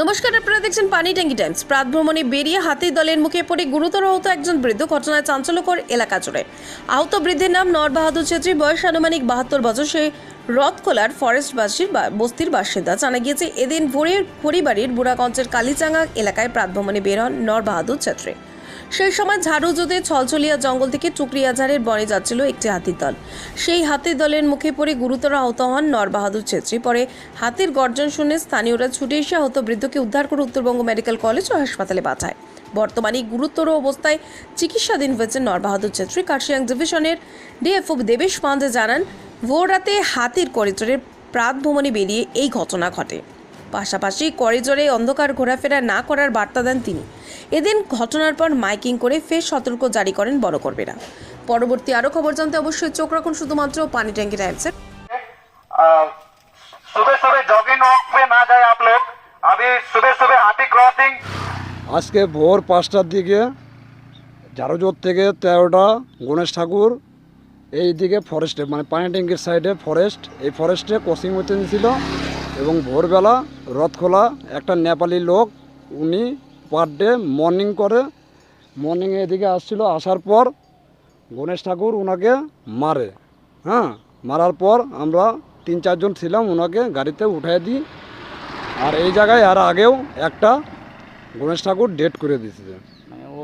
নমস্কার, আপনারা দেখছেন পানি ট্যাঙ্কি টাইমস। প্রাত ভ্রমণে বেরিয়ে হাতির দলের মুখে পড়ে গুরুতর আহত একজন বৃদ্ধ ঘটনায় চাঞ্চল্যকর এলাকা জুড়ে। আহত বৃদ্ধের নাম নর বাহাদুর ছেত্রী, বয়স আনুমানিক বাহাত্তর বছর। সে রথখোলার ফরেস্টবাসীর বস্তির বাসিন্দা। জানা গিয়েছে, এদিন ভোরের পরিবারের বুড়াগঞ্জের কালীচাঙ্গা এলাকায় প্রাত ভ্রমণে বের হন নর বাহাদুর ছেত্রী। সেই সময় ঝাড়ু জোতে ছলছলিয়া জঙ্গল থেকে টুকরিয়াঝাড়ের বনে যাচ্ছিল একটি হাতির দল। সেই হাতির দলের মুখে পড়ে গুরুতর আহত হন নরবাহাদুর ছেত্রী। পরে হাতির গর্জন শুনে স্থানীয়রা ছুটে এসে আহত বৃদ্ধকে উদ্ধার করে উত্তরবঙ্গ মেডিকেল কলেজ ও হাসপাতালে পাঠায়। বর্তমানে গুরুতর অবস্থায় চিকিৎসাধীন হয়েছে নরবাহাদুর ছেত্রী। কার্শিয়াং ডিভিশনের ডিএফও দেবেশ পান্ডে জানান ভোর রাতে হাতির করিডোরে প্রাত ভ্রমণে বেরিয়ে এই ঘটনা ঘটে। পাশাপাশি করিডোরে অন্ধকার ঘোরাফেরা না করার বার্তা দেন তিনি। এদিন ঘটনার পর মাইকিং করে ফের সতর্ক জারি করেন বড় কর্মীরা পরবর্তী আরও খবর জানতে অবশ্যই চোখ রাখুন শুধুমাত্র পানি ট্যাঙ্কি টাইমসের सुबह सुबह जॉगिंग वॉक पे ना जाए आप लोग अभी सुबह सुबह हाथी क्रॉसिंग আজকে ভোর পাঁচটার দিকে ঝাড়ুজোর থেকে তেরোটা গণেশ ঠাকুর এই দিকে ফরেস্টে মানে পানি ট্যাঙ্কির সাইডে ফরেস্ট এই ফরেস্টে কোচিং হতে ছিল এবং ভোরবেলা রথখোলা একটা নেপালি লোক উনি পার ডে মর্নিং করে মর্নিংয়ে এদিকে আসছিল আসার পর গণেশ ঠাকুর ওনাকে মারে। হ্যাঁ মারার পর আমরা তিন চারজন ছিলাম ওনাকে গাড়িতে উঠাই দিই। আর এই জায়গায় আর আগেও একটা গণেশ ঠাকুর ডেট করে দিয়েছে। মানে ও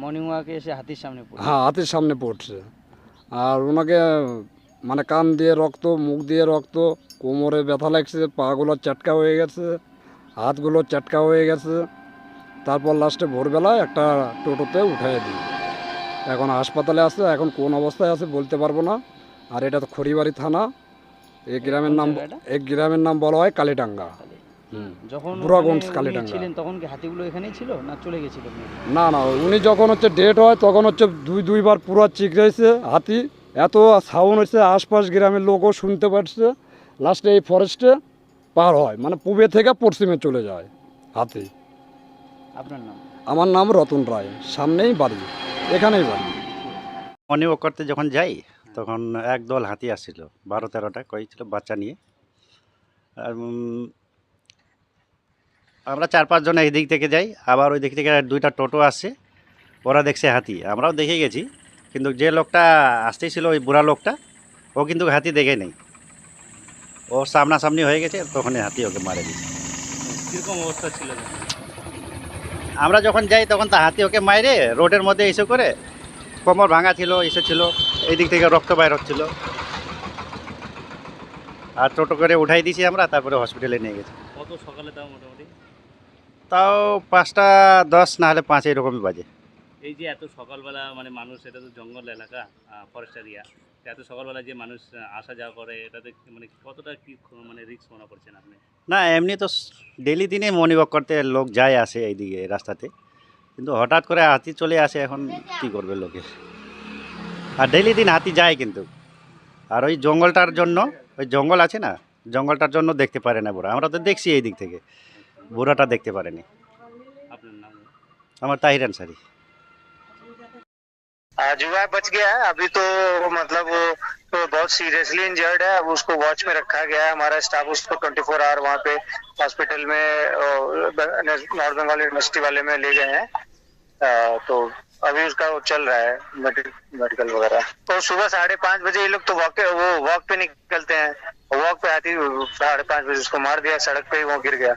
মর্নিং ওয়াকে এসে হাতির সামনে হ্যাঁ হাতের সামনে পড়ছে। আর ওনাকে মানে কান দিয়ে রক্ত মুখ দিয়ে রক্ত কোমরে ব্যথা লাগছে পাগুলো চাটকা হয়ে গেছে হাতগুলো চাটকা হয়ে গেছে। তারপর লাস্টে ভোরবেলা একটা টোটোতে উঠাই দিই। এখন হাসপাতালে আছে এখন কোন অবস্থায় আছে বলতে পারব না। আর এটা তো খড়িবাড়ি থানা। এই গ্রামের নাম এই গ্রামের নাম বলা হয় যখন বুড়াগঞ্জ, কালীডাঙ্গা। ছিলেন তখন কি হাতিগুলো এখানেই ছিল না চলে গেছিল? না না উনি যখন হচ্ছে ডেট হয় তখন হচ্ছে দুই দুইবার পুরো হাতি। এত সাউন্ড হচ্ছে আশপাশ গ্রামের লোকও শুনতে পাচ্ছে। লাস্টে এই ফরেস্টে পার হয় মানে পূবে থেকে পশ্চিমে চলে যায় হাতি। আপনার নাম? আমার নাম রতন রায়। সামনেই বাড়ি এখানেই বাড়ি। মর্নিং ওয়াক করতে যখন যাই তখন একদল হাতি আসছিল বারো তেরোটা কয়েছিল বাচ্চা নিয়ে। আর, আমরা চার পাঁচজন এই দিক থেকে যাই আবার ওই দিক থেকে দুইটা টোটো আসছে ওরা দেখছে হাতি। আমরাও দেখে গেছি কিন্তু যে লোকটা আসতেছিল ওই বুড়া লোকটা ও কিন্তু হাতি দেখে নেই। ও সামনাসামনি হয়ে গেছে তখনই হাতি ওকে মারে দিয়েছে। কীরকম অবস্থা ছিল আমরা যখন যাই তখন তা হাতি ওকে মাইরে রোডের মধ্যে এসে করে কোমর ভাঙা ছিল এসে ছিল। এই দিক থেকে রক্ত বাইর হচ্ছিল। আর টোটো করে উঠাই দিয়েছি আমরা তারপরে হসপিটালে নিয়ে গেছি। কত সকালে তাও মোটামুটি? তাও পাঁচটা দশ না হলে পাঁচ এরকমই বাজে। এই যে এত সকালবেলা মানে মানুষ এটা তো জঙ্গল এলাকা ফরেস্ট এরিয়া এত সকালবেলা যে মানুষ আসা যাওয়া করে এটাতে মানে কতটা কি মানে রিস্ক মনে করছেন আপনি? না এমনি তো ডেলি দিনে মর্নিং ওয়াক করতে লোক যায় আসে এইদিকে রাস্তাতে। কিন্তু হঠাৎ করে হাতি চলে আসে এখন কি করবে লোকে? আর ডেলি দিন হাতি যায় কিন্তু। আর ওই জঙ্গলটার জন্য ওই জঙ্গল আছে না জঙ্গলটার জন্য দেখতে পারে না বুড়া। আমরা তো দেখছি এই দিক থেকে। বুড়াটা দেখতে পারেনি। আপনার নাম? আমার তাহির আনসারি जुआ बच गया है। अभी तो मतलब वो तो बहुत सीरियसली इंजर्ड है। अब उसको वॉच में रखा गया है। हमारा स्टाफ उसको 24 फोर आवर वहाँ पे हॉस्पिटल में नॉर्थ बंगाल यूनिवर्सिटी वाले में ले गए हैं। तो अभी उसका वो चल रहा है मेडिकल वगैरह। तो सुबह साढ़े पाँच बजे ये लोग तो वॉक वो वॉक पे निकलते हैं। वॉक पे आती साढ़े पाँच बजे उसको मार दिया, सड़क पे ही वो गिर गया।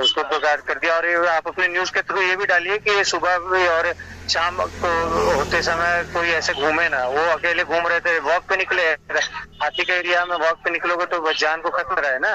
उसको तो गार्ड कर दिया। और ये आप अपने न्यूज़ के थ्रू ये भी डालिए कि सुबह भी और शाम को होते समय कोई ऐसे घूमे ना। वो अकेले घूम रहे थे वॉक पे निकले। हाथी के एरिया में वॉक पे निकलोगे तो जान को खतरा है ना।